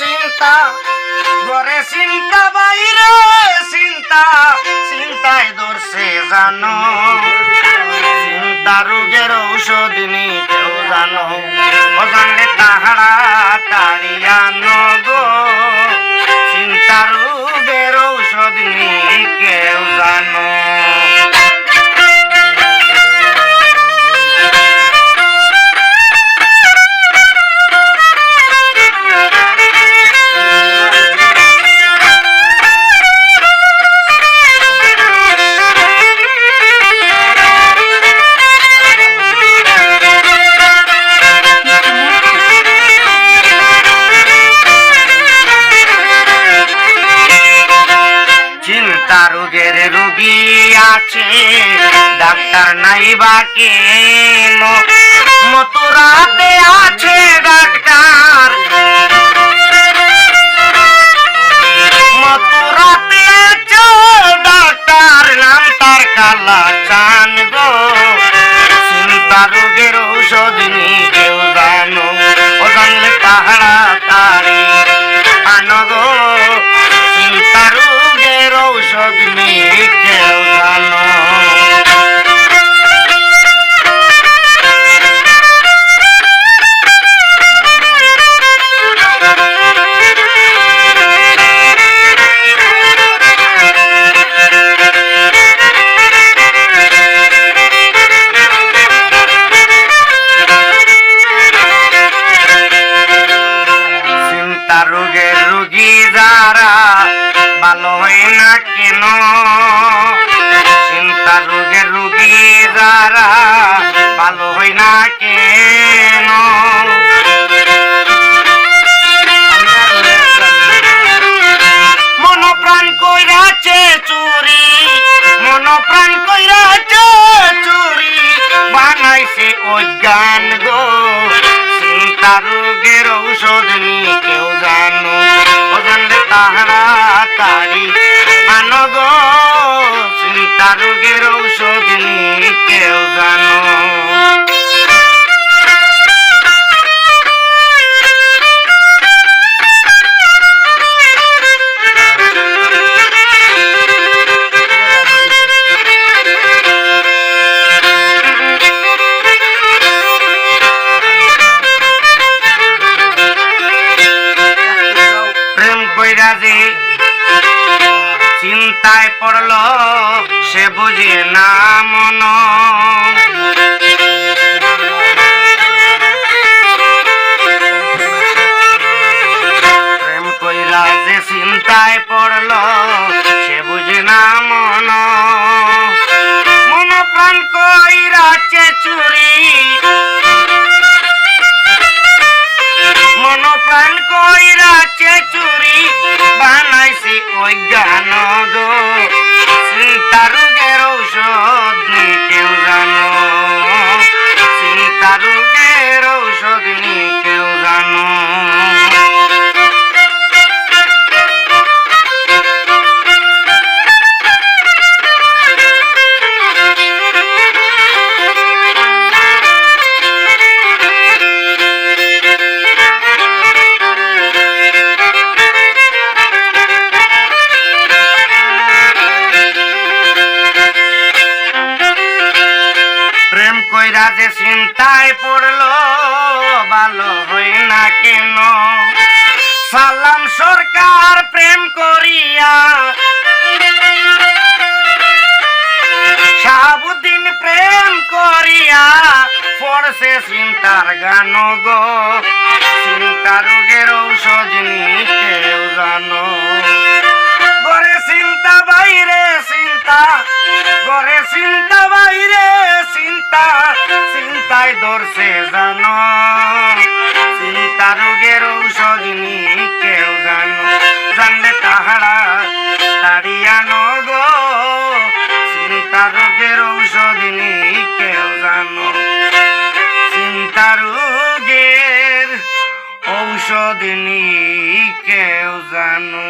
চিন্তা গরে চিন্তা বাইরে, চিন্তা চিন্তায় ধরছে জানো। চিন্তা রোগের ঔষধ নি কেউ জানো। ও তাহারা তাড়িয়া নগো। চিন্তা রোগের রোগী আছে। ডাক্তার নাই বা কেন মতুরাতে আছে ডাক্তার। মতুরাতে আছে ডাক্তার, নাম তার কালা চান গো। চিন্তা রোগের ঔষধ হয় না কেন? চিন্তা রোগের রোগী যারা, ভালো হয় না কেন? মন প্রাণ কইরাছে চুরি মন প্রাণ কইরাছে চুরি, বানাইছে অজ্ঞান গো। চিন্তা রোগের ঔষধ নি যে চিন্তায় পড়ল সে বুঝে না মন। যে চিন্তায় পড়ল, ভালো হই না কেন? সালাম সরকার প্রেম করিয়া শাহাবুদ্দিন প্রেম করিয়া পড়ছে চিন্তার গান গো। চিন্তা রোগের ঔষধ নি চিন্তায় ধরছে জানো। চিন্তা রোগের ঔষধ নি কেউ জানো। জানলে তাহারা তাড়িয়া গো। চিন্তা রোগের ঔষধ নি কেউ জানো। চিন্তা রোগের ঔষধ নি কেউ জানো।